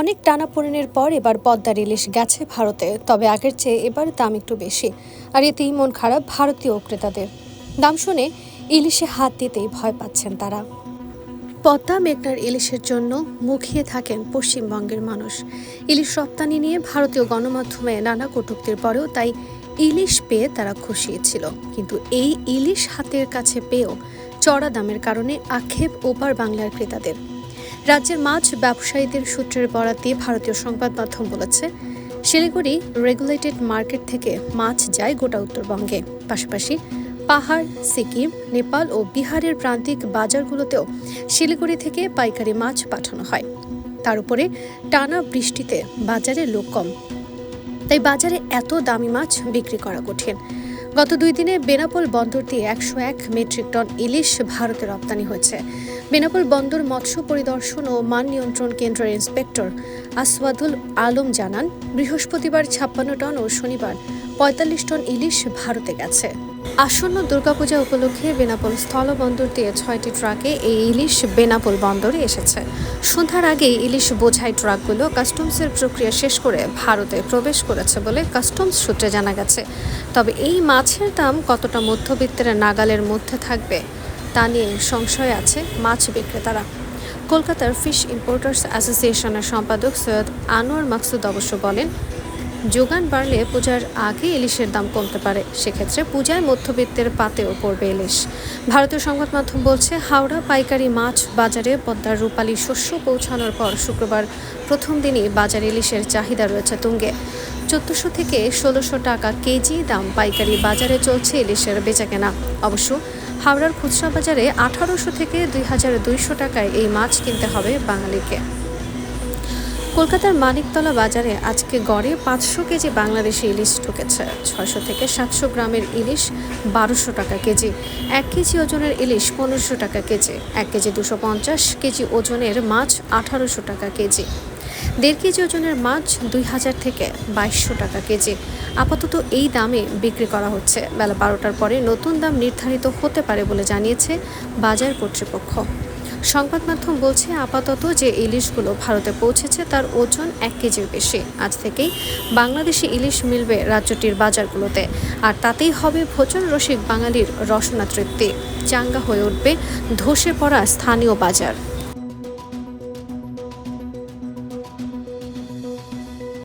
অনেক টানাপোড়েনের পর এবার পদ্মার ইলিশ গেছে ভারতে, তবে আগের চেয়ে এবার দাম একটু বেশি। আর এতেই মন খারাপ ভারতীয় ক্রেতাদের। দাম শুনে ইলিশে হাত দিতেই ভয় পাচ্ছেন তারা। পদ্মা মেঘনার ইলিশের জন্য মুখিয়ে থাকেন পশ্চিমবঙ্গের মানুষ। ইলিশ রপ্তানি নিয়ে ভারতীয় গণমাধ্যমে নানা কটূক্তির পরেও তাই ইলিশ পেয়ে তারা খুশি ছিল। কিন্তু এই ইলিশ হাতের কাছে পেয়েও চড়া দামের কারণে আক্ষেপ ওপার বাংলার ক্রেতাদের। রাজ্যের মাছ ব্যবসায়ীদের সূত্রের বরাত দিয়ে ভারতীয় সংবাদ মাধ্যম বলেছে, শিলিগুড়ি রেগুলেটেড মার্কেট থেকে মাছ যায় গোটা উত্তরবঙ্গে। পাশাপাশি পাহাড়, সিকিম, নেপাল ও বিহারের প্রান্তিক বাজারগুলোতেও শিলিগুড়ি থেকে পাইকারি মাছ পাঠানো হয়। তার উপরে টানা বৃষ্টিতে বাজারে লোক কম। তাই বাজারে এত দামি মাছ বিক্রি করা কঠিন। গত দুই দিনে বেনাপোল বন্দর দিয়ে একশো এক মেট্রিক টন ইলিশ ভারতে রপ্তানি হয়েছে। বেনাপোল বন্দর মৎস্য পরিদর্শন ও মান নিয়ন্ত্রণ কেন্দ্রের ইন্সপেক্টর আসওয়াদুল আলম জানান, বৃহস্পতিবার ছাপ্পান্ন টন ও শনিবার পঁয়তাল্লিশ টন ইলিশ ভারতে গেছে। আসন্ন দুর্গাপূজা উপলক্ষে বেনাপোল স্থলবন্দর দিয়ে ছয়টি ট্রাকে এই ইলিশ বেনাপোল বন্দরে এসেছে। সন্ধ্যার আগেই ইলিশ বোঝাই ট্রাকগুলো কাস্টমসের প্রক্রিয়া শেষ করে ভারতে প্রবেশ করেছে বলে কাস্টমস সূত্রে জানা গেছে। তবে এই মাছের দাম কতটা মধ্যবিত্তের নাগালের মধ্যে থাকবে, তা নিয়ে সংশয় আছে মাছ বিক্রেতারা। কলকাতার ফিশ ইম্পোর্টার্স অ্যাসোসিয়েশনের সম্পাদক সৈয়দ আনোয়ার মাকসুদ অবশ্য বলেন যোগান বাড়লে পূজার আগে ইলিশের দাম কমতে পারে। সেক্ষেত্রে পূজায় মধ্যবিত্তের পাতেও পড়বে ইলিশ। ভারতীয় সংবাদ মাধ্যম বলছে, হাওড়া পাইকারি মাছ বাজারে পদ্মার রূপালী শস্য পৌঁছানোর পর শুক্রবার প্রথম দিনই বাজার ইলিশের চাহিদা রয়েছে তুঙ্গে। চোদ্দোশো থেকে ষোলোশো টাকা কেজি দাম পাইকারি বাজারে চলছে ইলিশের বেচাকেনা। অবশ্য হাওড়ার খুচরা বাজারে আঠারোশো থেকে দুই হাজার দুইশো টাকায় এই মাছ কিনতে হবে বাঙালিকে। কলকাতার মানিকতলা বাজারে আজকে গড়ে পাঁচশো কেজি বাংলাদেশি ইলিশ ঢুকেছে। ছয়শো থেকে সাতশো গ্রামের ইলিশ বারোশো টাকা কেজি। এক কেজি ওজনের ইলিশ পনেরোশো টাকা কেজি। এক কেজি দুশো পঞ্চাশ কেজি ওজনের মাছ আঠারোশো টাকা কেজি। দেড় কেজি ওজনের মাছ দুই হাজার থেকে বাইশশো টাকা কেজি। আপাতত এই দামে বিক্রি করা হচ্ছে। বেলা বারোটার পরে নতুন দাম নির্ধারিত হতে পারে বলে জানিয়েছে বাজার কর্তৃপক্ষ। সংবাদ মাধ্যম বলছে আপাতত যে ইলিশগুলো ভারতে পৌঁছেছে তার ওজন এক কেজির বেশি। আজ থেকেই বাংলাদেশি ইলিশ মিলবে রাজ্যটির বাজারগুলোতে। আর তাতেই হবে ভোজন রসিক বাঙালির রসনা তৃপ্তি। চাঙ্গা হয়ে উঠবে ধসে পড়া স্থানীয় বাজার।